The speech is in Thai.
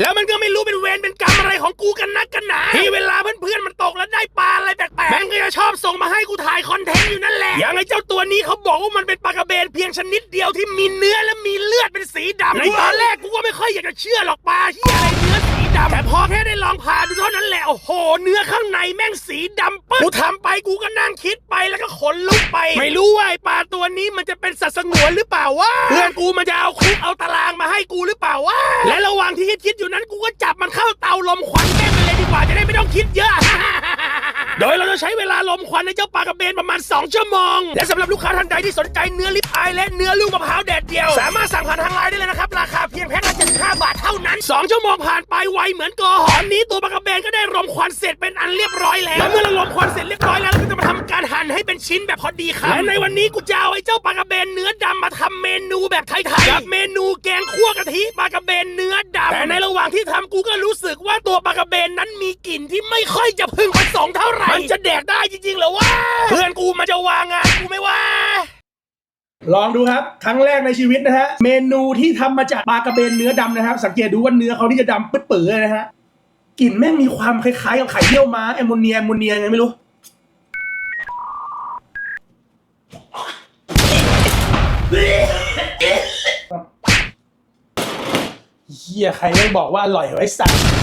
แล้วมันก็ไม่รู้เป็นเวรเป็นกรรมอะไรของกูกันนักกันหนาที่เวลาเพื่อนๆมันตกแล้วได้ปลาอะไรแปลกๆแม่งก็จะชอบส่งมาให้กูถ่ายคอนเทนต์อยู่นั่นแหละอย่างไอ้เจ้าตัวนี้เขาบอกว่ามันเป็นปลากระเบนเพียงชนิดเดียวที่มีเนื้อและมีเลือดเป็นสีดำในตอนแรกกูก็ไม่ค่อยอยากจะเชื่อหรอกปลาที่อะไรเนื้อสีดำแต่พอแค่ได้ลองผ่า นั้นแหละ โอ้โห เนื้อข้างในแม่งสีดำปึ๊ดกูทำไปกูก็นั่งคิดไปแล้วก็ขนลุกไป ไม่รู้ว่าไอ้ปลาตัวนี้มันจะเป็นสัตว์สงวนหรือเปล่าวะเพื่อนกูมันจะเอาคุกเอาตารางมาให้กูหรือเปล่าวะและระหว่างที่คิดๆอยู่นั้นกูก็จับมันเข้าเตาลมควันแม่งไปเลยดีกว่าจะได้ไม่ต้องคิดเยอะโดยเราจะใช้เวลาลมควันในเจ้าปลากระเบนประมาณ 2 ชั่วโมง และสำหรับลูกค้าท่านใดที่สนใจเนื้อลิปอายและเนื้อลูกมะพร้าวแดดเดียว สามารถสั่งผ่านทางไลน์ได้เลยนะครับ สองชั่วโมงผ่านไปไวเหมือนกอหอมนี้ตัวปลากระเบนก็ได้รมควันเสร็จเป็นอันเรียบร้อยแล้วเมื่อเรารมควันเสร็จเรียบร้อยแล้วเราก็จะมาทำการหั่นให้เป็นชิ้นแบบพอดีครับและในวันนี้กูจะเอาไอ้เจ้าปลากระเบนเนื้อดำมาทำเมนูแบบไทยๆกับเมนูแกงคั่วกะทิปลากระเบนเนื้อดำแต่ในระหว่างที่ทำกูก็รู้สึกว่าตัวปลากระเบนนั้นมีกลิ่นที่ไม่ค่อยจะพึงประสงค์เท่าไหร่มันจะแดกได้จริงๆหรอวะเพื่อนกูมันจะวางงานกูไม่ว่า ลองดูครับ ครั้งแรกในชีวิตนะฮะ เมนูที่ทำมาจากปลากระเบนเนื้อดำนะครับ สังเกตดูว่าเนื้อเขาที่จะดำปื้ดปื๋อยนะฮะกลิ่นแม่งมีความคล้ายๆกับไข่เยี่ยวม้าแอมโมเนียแอมโมเนียไงไม่รู้เฮียใครไม่บอกว่าอร่อยไว้สัตว์